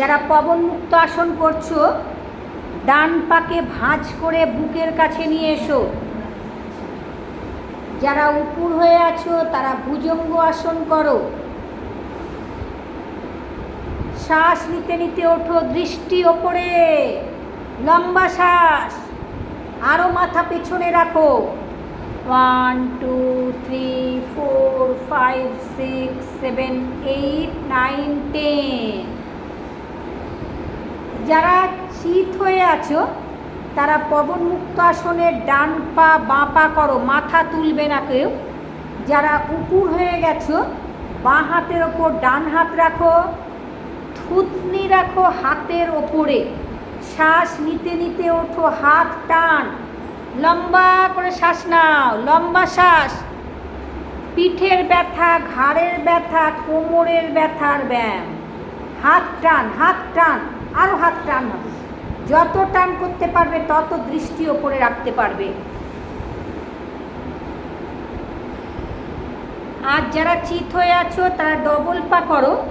যারা পবন মুক্ত আসন করছ, ডান পাকে ভাঁজ করে বুকের কাছে নিয়ে এসো। যারা উপুর হয়ে আছো, তারা ভুজঙ্গ আসন করো। শ্বাস নিতে নিতে ওঠো দৃষ্টি ওপরে। লম্বা শ্বাস। আরও মাথা পেছনে রাখো। One two three four five six seven eight nine ten যারা চিত হয়ে আছো, তারা পবন মুক্ত আসনের ডান পা, বাঁ পা করো, মাথা তুলবে না কেউ। যারা উপুর হয়ে গেছো, বাঁ হাতের ওপর ডান হাত রাখো, থুতনি রাখো হাতের ওপরে। শ্বাস নিতে নিতে ওঠো, হাত টান। লম্বা করে শ্বাস নাও, লম্বা শ্বাস। পিঠের ব্যথা, ঘাড়ের ব্যথা, কোমরের ব্যথার ব্যায়াম। হাত টান হাত টান। আরও হাত টান হবে। যত টান করতে পারবে, তত দৃষ্টি ওপরে রাখতে পারবে। আর যারা চিত হয়ে আছো, তারা ডবল পা করো।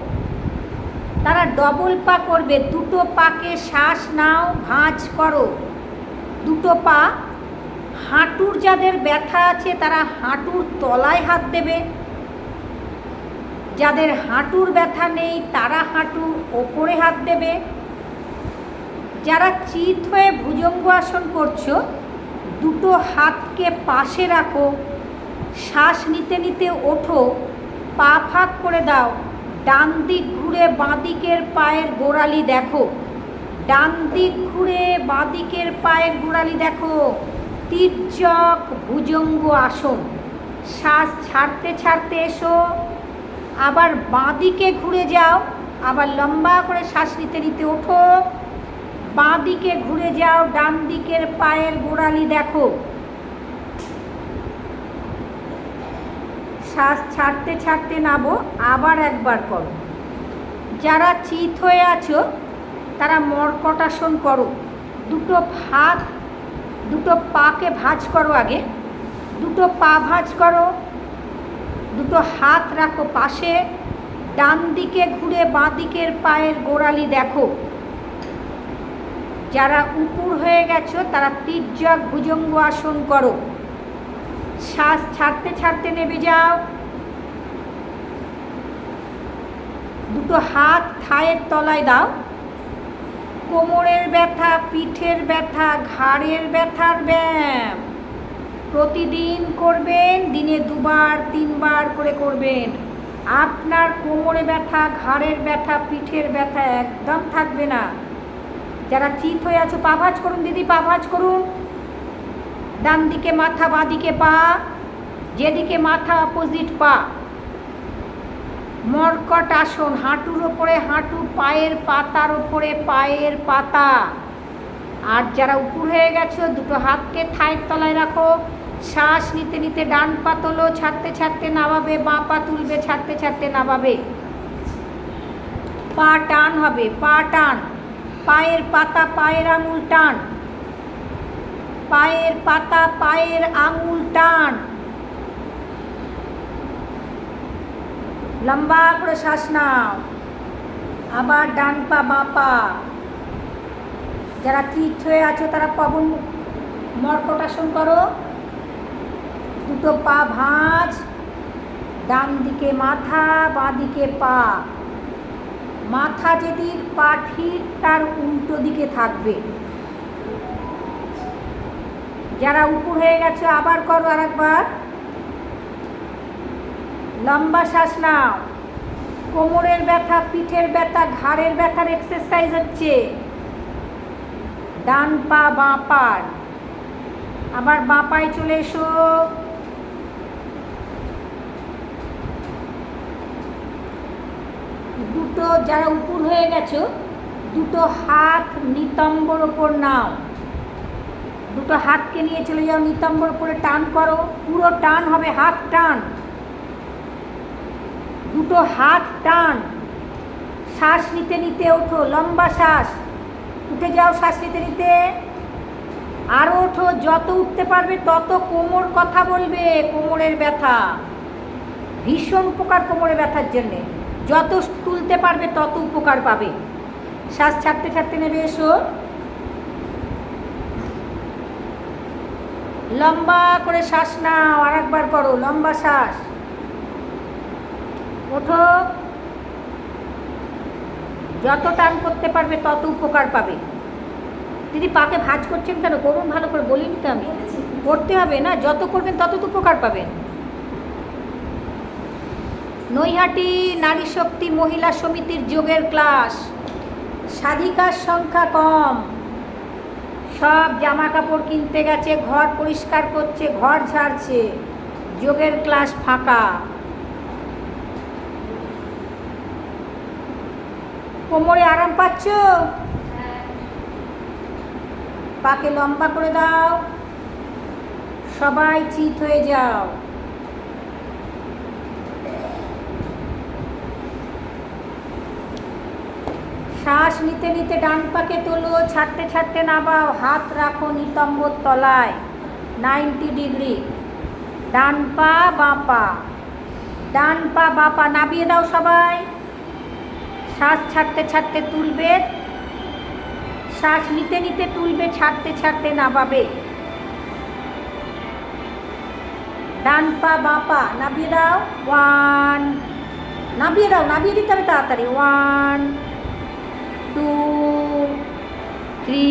তারা ডবল পা করবে। দুটো পাকে শ্বাস নাও, ভাঁজ করো। দুটো পা, হাঁটুর যাদের ব্যথা আছে, তারা হাঁটুর তলায় হাত দেবে। যাদের হাঁটুর ব্যথা নেই, তারা হাঁটুর ওপরে হাত দেবে। যারা চিত হয়ে ভুজঙ্গ আসন করছ, দুটো হাতকে পাশে রাখো, শ্বাস নিতে নিতে ওঠো, পা ফাঁক করে দাও, ডান দিক ঘুরে বাঁ দিকের পায়ের গোড়ালি দেখো, ডান দিক ঘুরে বাঁ দিকের পায়ের গোড়ালি দেখো, তির্যক ভুজঙ্গ আসন, শ্বাস ছাড়তে ছাড়তে এসো, আবার বাঁ দিকে ঘুরে যাও, আবার লম্বা করে শ্বাস নিতে নিতে ওঠো। বাঁ দিকে ঘুরে যাও, ডান দিকের পায়ের গোড়ালি দেখো। শ্বাস ছাড়তে ছাড়তে নাবো আবার একবার করো। যারা চিত হয়ে আছো, তারা মর্কটাসন করো। দুটো হাত, দুটো পাকে ভাঁজ করো আগে। দুটো পা ভাঁজ করো। দুটো হাত রাখো পাশে। ডান দিকে ঘুরে বাঁ দিকের পায়ের গোড়ালি দেখো। যারা উপুর হয়ে গেছো, তারা তির্যক ভুজঙ্গ আসন করো। শ্বাস ছাড়তে ছাড়তে নেমে যাও। দুটো হাত থায়ের তলায় দাও। কোমরের ব্যথা, পিঠের ব্যথা, ঘাড়ের ব্যথার ব্যায়াম। প্রতিদিন করবেন, দিনে দুবার, তিনবার করে করবেন। আপনার কোমরে ব্যথা, ঘাড়ের ব্যথা, পিঠের ব্যথা একদম থাকবে না। যারা চিত হয়ে আছো, পা ভাজ করুন, দিদি, পা ভাঁজ করুন। ডান দিকে মাথা, বাঁ দিকে পা, যেদিকে মাথা অপোজিট পা। মর্কট আসন, হাঁটুর ওপরে হাঁটু, পায়ের পাতার ওপরে পায়ের পাতা। আর যারা উপর হয়ে গেছো, দুটো হাতকে থায়ের তলায় রাখো। শ্বাস নিতে নিতে ডান পা তোলো, ছাড়তে ছাড়তে নামাবে, বাঁ পা তুলবে, ছাড়তে ছাড়তে নামাবে। পা টান হবে, পা টান। পায়ের পাতা, পায়ের আঙুল টান। পায়ের পাতা, পায়ের আঙুল টান। লম্বা করে শ্বাস নাও। আবার ডান পা, বাঁ পা। যারা তীর্থ হয়ে আছো, তারা পবন মর্কটাসন করো। দুটো পা ভাঁজ। ডান দিকে মাথা, বাঁ দিকে পা। মাথা যেদিক পা ঠিক তার উল্টো দিকে থাকবে। যারা উপর হয়ে গেছে, আবার করো আর একবার লম্বা শ্বাস নাও। কোমরের ব্যথা, পিঠের ব্যথা, ঘাড়ের ব্যথার এক্সারসাইজ হচ্ছে। ডান পা, বাঁ পার আবার বাঁ পায়ে চলে এসো। দুটো, যারা উপর হয়ে গেছো, দুটো হাত নিতম্বর ওপর নাও। দুটো হাতকে নিয়ে চলে যাও, নিতম্বর ওপরে টান করো। পুরো টান হবে হাত টান। দুটো হাত টান। শ্বাস নিতে নিতে ওঠো, লম্বা শ্বাস। উঠে যাও শ্বাস নিতে নিতে। আরও ওঠো, যত উঠতে পারবে তত কোমর কথা বলবে, কোমরের ব্যথা। ভীষণ উপকার কোমরে ব্যথার জন্যে। যত তুলতে পারবে তত উপকার পাবে। শ্বাস ছাড়তে ছাড়তে নেবে এসো। লম্বা করে শ্বাস নাও আর একবার করো লম্বা শ্বাস। ওঠো। যত টান করতে পারবে তত উপকার পাবে। দিদি পাকে ভাঁজ করছেন কেন? করুন ভালো করে বলিনি তো আমি। করতে হবে না যত করবেন তত তো উপকার পাবেন। নৈহাটি নারী শক্তি মহিলা সমিতির যোগের ক্লাস। সাধিকার সংখ্যা কম। সব জামা কাপড় কিনতে গেছে, ঘর পরিষ্কার করছে, ঘর ঝাড়ছে। যোগের ক্লাস ফাঁকা। কোমরে আরাম পাচ্ছ? পাকে লম্বা করে দাও। সবাই চিত হয়ে যাও। শ্বাস নিতে নিতে ডান পাকে তোলো, ছাড়তে ছাড়তে নামাও, হাত রাখো নিতম্বর তলায়, নাইনটি ডিগ্রি। ডান পা, বাঁ পা। ডান পা, বাঁ পা নাবিয়ে দাও সবাই। শ্বাস ছাড়তে ছাড়তে তুলবে। শ্বাস নিতে নিতে তুলবে, ছাড়তে ছাড়তে নামাবে। ডান পা, বাঁ পা নাবিয়ে দাও ওয়ান। নাবিয়ে দাও নাবিয়ে দিতে হবে তাড়াতাড়ি। ওয়ান। Two three